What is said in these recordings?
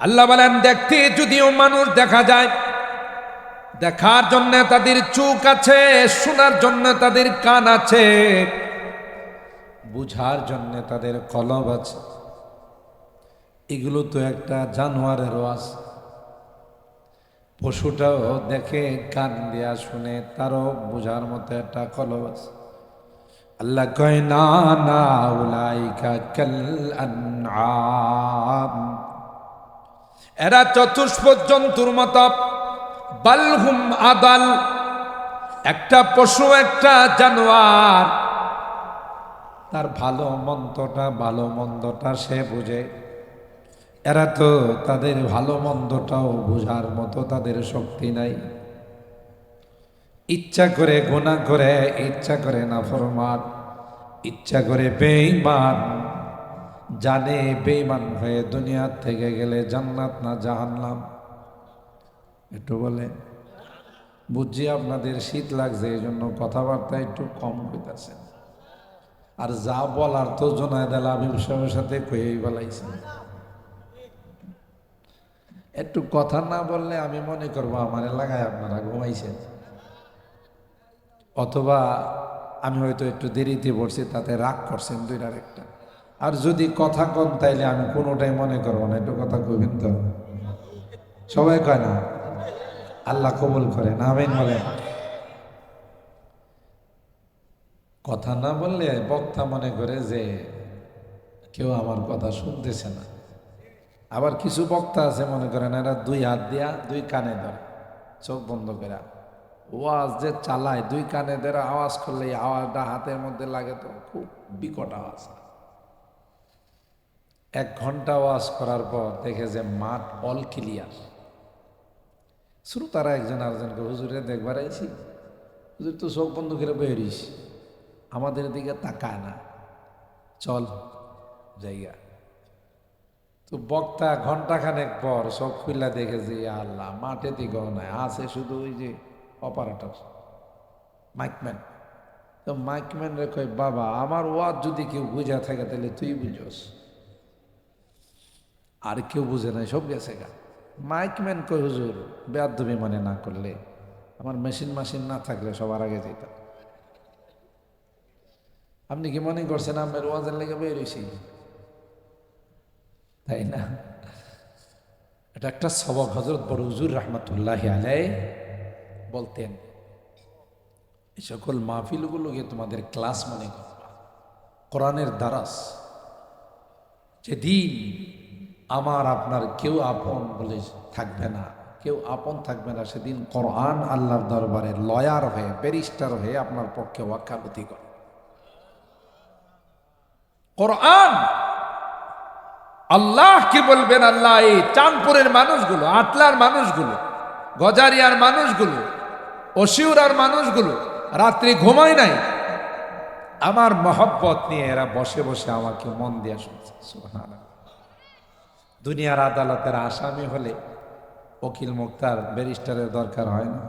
আল্লাহ বলেন, দেখতে যদিও মানুষ দেখা যায়, দেখার জন্য তাদের চোখ আছে, শোনার জন্য তাদের কান আছে, বুঝার জন্য তাদের কলব আছে। এগুলো তো একটা জানোয়ারেরও আছে। পশুটাও দেখে, কান দিয়া শুনে, তারও বোঝার মতো একটা কলব আছে। আল্লাহ কয়, না না, উলাইকা কাল এরা চতুষ্পদ জন্তুর বালহুম আদাল। একটা পশু, একটা জানোয়ার। তার ভালো মন্দটা ভালো মন্দটা সে বুঝে। এরা তো তাদের ভালো মন্দটাও বোঝার মতো তাদের শক্তি নাই। ইচ্ছা করে গোনা করে, ইচ্ছা করে না ফরমান ইচ্ছা করে বেঈমান। জানে বেঈমান হয়ে দুনিয়ার থেকে গেলে জান্নাত না জাহান্নাম? একটু বলে বুঝছি আপনাদের শীত লাগছে এই জন্য কথাবার্তা একটু কম কইতাছেন। আর যা বলার তো জোনায়দ আল আবিব সাহেবের সাথে কয়েই বলাইছেন একটু কথা না বললে আমি মনে করব, আমার এলাকায় আপনারা ঘুমাইছেন। অথবা আমি হয়তো একটু দেরিতে পড়ছি, তাতে রাগ করছেন দুইটার একটা। আর যদি কথা কম তাইলে আমি কোনোটাই মনে করব না, একটু কথা কইবেন তো। সবাই কয় না? আল্লাহ কবুল করে না, আমিন বলে। কথা না বললে বক্তা মনে করে যে কেউ আমার কথা শুনতেছে না। আবার কিছু বক্তা আছে মনে করেন এরা দুই হাত দিয়া দুই কানে ধরে, চোখ বন্ধ করে। ওয়াজ যে চালায়, দুই কানে ধরে আওয়াজ করলে আওয়াজটা হাতের মধ্যে লাগে তো, খুব বিকট আওয়াজ। এক ঘণ্টা ওয়াজ করার পর দেখে যে মাঠ অল ক্লিয়ার। শ্রোতারা একজন আরেকজনকে, হুজুরে দেখবার আইছি? হুজুর তো চোখ বন্ধ করে বেরিস আমাদের দিকে তাকায় না। চল, জায়গা। তো বক্তা ঘন্টাখানেক পর সব খুললা দেখে যে আল্লাহ, মাঠে দিকেও নাই, আছে শুধু ওই যে অপারেটর মাইকম্যান তো মাইকম্যান রে কয়, বাবা, আমার ওয়াজ যদি কেউ বুঝা থাকে তাহলে তুই বুঝোস। আর কেউ বুঝে নাই, সব গেছে গা। মাইকম্যান কই হুজুর, বেয়াদবি মানে না করলে, আমার মেশিন মাসিন না থাকলে সবার আগে যেতাম আপনি কি মনে করছেন আমার ওয়াজের লেগে বেরিয়েছি তাই না? এটা একটা সবক হজরত বড় হুজুর রহমতুল্লাহ আলাই বলতেন, এই সকল মাহফিলগুলোকে তোমাদের ক্লাস মনে করবা। কোরআনের দ্বারাস, যেদিন আমার, আপনার কেউ আপন বলে থাকবে না, কেউ আপন থাকবে না। সেদিন কোরআন আল্লাহর দরবারে লয়ার হয়ে, ব্যারিস্টার হয়ে আপনার পক্ষে ওয়াকালতি করে। কোরআন আল্লাহ কি বলবেন আল্লাহ? এই চাঁদপুরের মানুষগুলো আটলার মানুষগুলো, গজারিয়ার মানুষগুলো, অশিউরার মানুষগুলো, রাত্রি ঘুমায় নাই। আমার মহব্বত নিয়ে এরা বসে বসে আমাকে মন দিয়ে শুনছে, সুবহানাল্লাহ। দুনিয়ার আদালতের আসামি হলে উকিল মুক্তার ব্যারিস্টারের দরকার হয় না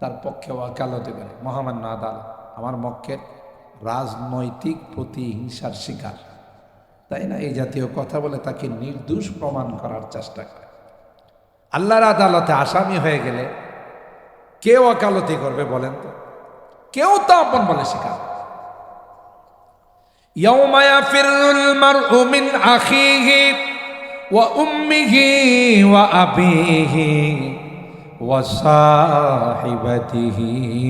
তার পক্ষে ওয়াকালতি করে মহামান্য আদালত আমার মক্কের রাজনৈতিক প্রতিহিংসার শিকার তাই না এই জাতীয় কথা বলে তাকে নির্দোষ প্রমাণ করার চেষ্টা করে আল্লাহর আদালতে আসামি হয়ে গেলে কে ওকালতি করবে বলেন তো কেউ তো আপন বলে শিকার يوم يفر المرء من أخيه وأمه وأبيه وصاحبته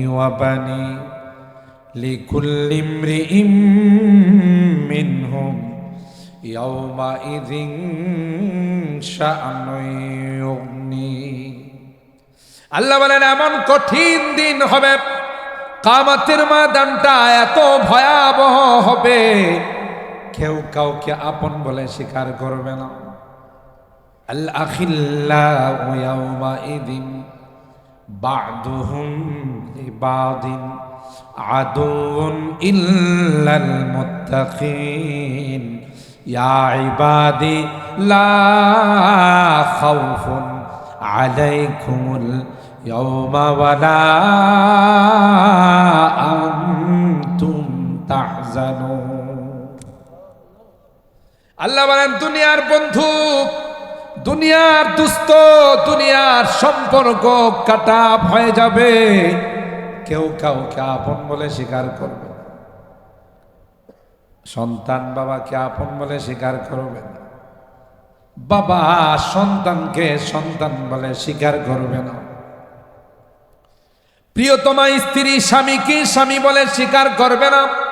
وبنيه لكل امرئ منهم يومئذ شأن يغنيه আল্লাহ বলেন এমন কঠিন দিন হবে কামাতের ময়দানটা এত ভয়াবহ হবে কেউ কাউকে আপন বলে স্বীকার করবে না الأخلاء يومئذ بعضهم لبعض عدو إلا المتقين يا عبادي لا خوف عليكم اليوم ولا أنتم تحزنون আল্লাহ বলেন দুনিয়ার বন্ধু দুনিয়ার দুস্থ, দুনিয়ার সম্পর্ক কাটা হয়ে যাবে। কেউ কাউকে আপন বলে স্বীকার করবে। সন্তান বাবাকে আপন বলে স্বীকার করবে না। বাবা সন্তানকে সন্তান বলে স্বীকার করবে না। প্রিয়তমা স্ত্রী স্বামীকে স্বামী বলে স্বীকার করবে না।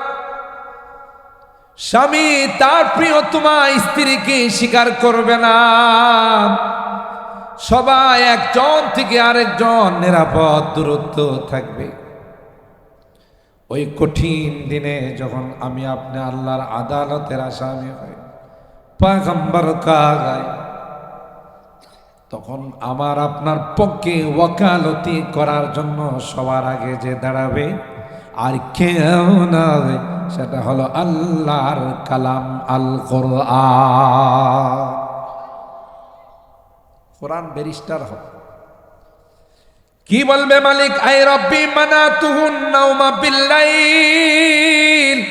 স্বামী, তার প্রিয়তমা স্ত্রীকে স্বীকার করবে না। সবাই একজন থেকে আরেকজন নিরাপদ, দূরত্ব থাকবে। ওই কঠিন দিনে যখন আমি আপনি আল্লাহর আদালতের আসামি হই, পাগম্বর কাগায় তখন আমার আপনার পক্ষে ওকালতি করার জন্য সবার আগে যে দাঁড়াবে, আর কেউ না সেটা হলো আল্লাহর কালাম আল কোরআন কোরআন ব্যারিস্টার হবে কি বলবে মালিক? আই রব্বি মানা তুহুন নাউমা বিল্লাইল।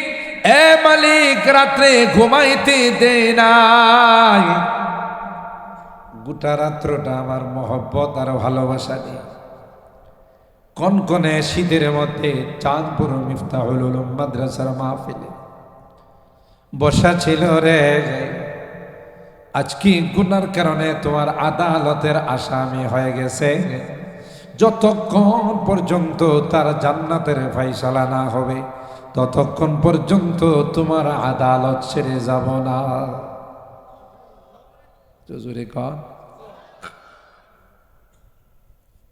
এ মালিক, রাত্রে ঘুমাইতে দে নাই। গোটা রাত্রটা আমার মহব্বত আর ভালোবাসা নিয়ে। কনকনে শীতের মধ্যে চাঁদপুর মিফতাহুল উলুম মাদ্রাসার মাহফিলে। বসা ছিল রে আজকে গুনার কারণে তোমার আদালতের আসামি হয়ে গেছে? যতক্ষণ পর্যন্ত তার জান্নাতের ফাইসালা না হবে, ততক্ষণ পর্যন্ত তোমার আদালত ছেড়ে যাব না। জোরে কন।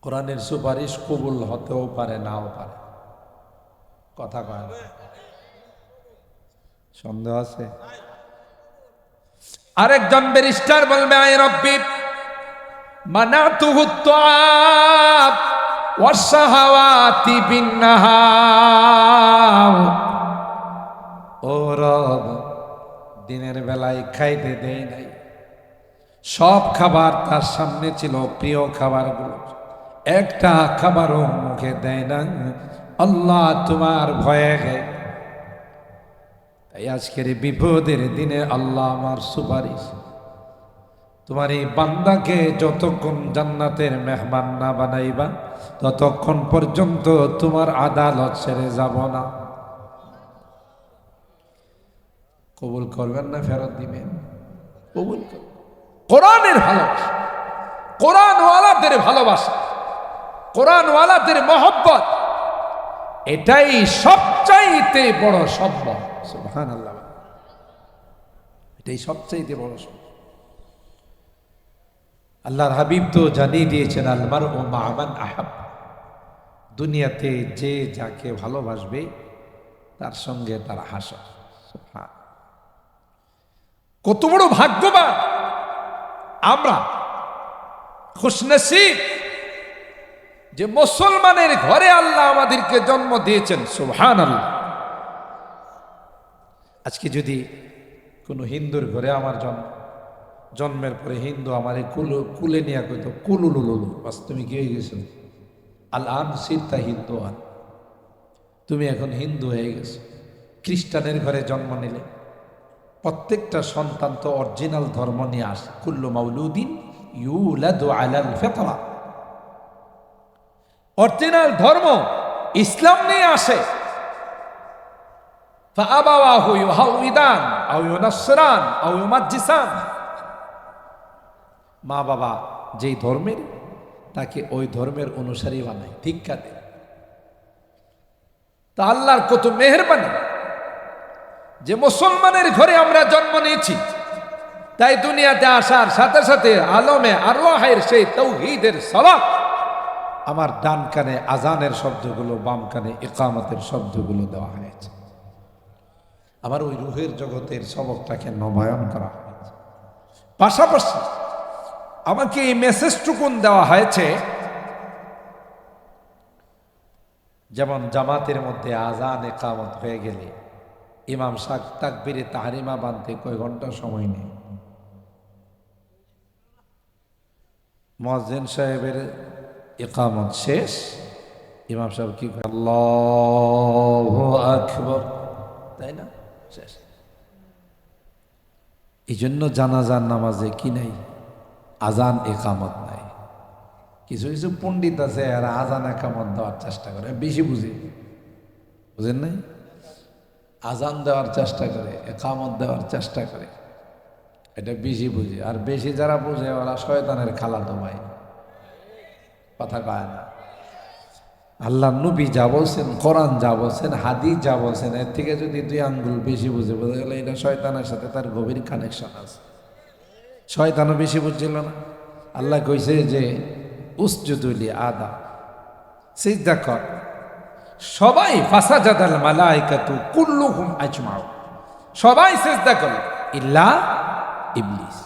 কোরআনের সুপারিশ কবুল হতেও পারে, নাও পারে। কথা কয় না। সন্দেহ আছে? আরেকজন ব্যারিস্টার বলবে, আয় রব্বি, মানাতুহু তাআব ওয়াসহাওয়াতি বিন্নাহার। ও রব, দিনের বেলায় খাইতে দেয় নাই। সব খাবার তার সামনে ছিল, প্রিয় খাবারগুলো। একটা খাবারও মুখে দেয় না। আল্লাহ তোমার ভয়ে গে তাই আজকের বিপদের দিনে আল্লাহ আমার সুপারিশ। তোমার এই বান্দাকে যতক্ষণ জান্নাতের মেহমান না বানাইবা, ততক্ষণ পর্যন্ত তোমার আদালত ছেড়ে যাব না। কবুল করবেন না, ফেরত দিবেন? কবুল কোরআনের ভালোবাসা। কোরআনওয়ালাদের ভালোবাসা। কোরআনওয়ালাদের মহব্বত, এটাই সবচাইতে বড় সম্ভব আল্লাহ এটাই সবচাইতে বড় সম্ভব আল্লাহর হাবিব তো জানিয়ে দিয়েছেন আলমার ও মাহমান আহাব। দুনিয়াতে যে যাকে ভালোবাসবে, তার সঙ্গে তার হাসা কত বড় ভাগ্যবান! আমরা খুশনসিব যে মুসলমানের ঘরে আল্লাহ আমাদেরকে জন্ম দিয়েছেন সুহান আল্লাহ আজকে যদি কোনো হিন্দুর ঘরে আমার জন্ম, জন্মের পরে হিন্দু আমার কুলু, কুলে নিয়ে কইতো, কুলুলুলুলু, বাস তুমি কি হয়ে গেছো? আল আন সিরতা হিন্দু আন তুমি এখন হিন্দু হয়ে গেছো। খ্রিস্টানের ঘরে জন্ম নিলে, প্রত্যেকটা সন্তান তো অরিজিনাল ধর্ম নিয়ে আসে। কুল্লু মাউলুদ্দিন ইউলাদু আলাল ফেতরা। অরিজিনাল ধর্ম ইসলাম নিয়ে আসে। মা বাবা যেই ধর্মের, তাকে ওই ধর্মের অনুসারী বানায় দীক্ষা দেয়। তা আল্লাহর কত মেহরবানি। যে মুসলমানের ঘরে আমরা জন্ম নিয়েছি, তাই দুনিয়াতে আসার সাথে সাথে আলমে আরোহের সেই তৌহিদের সলাপ আমার ডান কানে আজানের শব্দগুলো, বাম কানে একামতের শব্দগুলো দেওয়া হয়েছে। আমার ওই রুহের জগতের সবকটাকে নবায়ন করা হয়েছে। পাশাপাশি আমাকে এই মেসেজটুকুন দেওয়া হয়েছে, যেমন জামাতের মধ্যে আজান একামত হয়ে গেলে ইমাম শাক তাকবিরে তাহারিমা বানতে কয় ঘণ্টা সময় নেই। মজেন সাহেবের একামত শেষ। ইমাম সাহেব কি আল্লাহু আকবর। তাই না? শেষ। এই জন্য জানাজার নামাজে কি নাই? আজান একামত নাই। কিছু কিছু পণ্ডিত আছে আর আজান একামত দেওয়ার চেষ্টা করে, বেশি বুঝে। বুঝেন নাই? আজান দেওয়ার চেষ্টা করে একামত দেওয়ার চেষ্টা করে। এটা বেশি বুঝে। আর বেশি যারা বুঝে, ওরা শয়তানের খালা ভাই। কথা কয় না। আল্লাহ নবী যা বলছেন, কোরআন যা বলছেন, হাদিস যা বলছেন, এর থেকে যদি দুই আঙ্গুল বেশি বুঝে বোঝা গেলে এটা শয়তানের সাথে তার গভীর কানেকশন আছে। শয়তানও বেশি বুঝছিল না। আল্লাহ কইছে যে উসজুদুলি আদা, সিজদা কর। সবাই, ফাসাজাদাল মালাইকাতু কুল্লুহুম আজমাউ। সবাই সিজদা করে ইল্লা ইবলিস।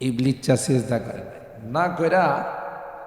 ইবলিস চা সিজদা করে। না কইরা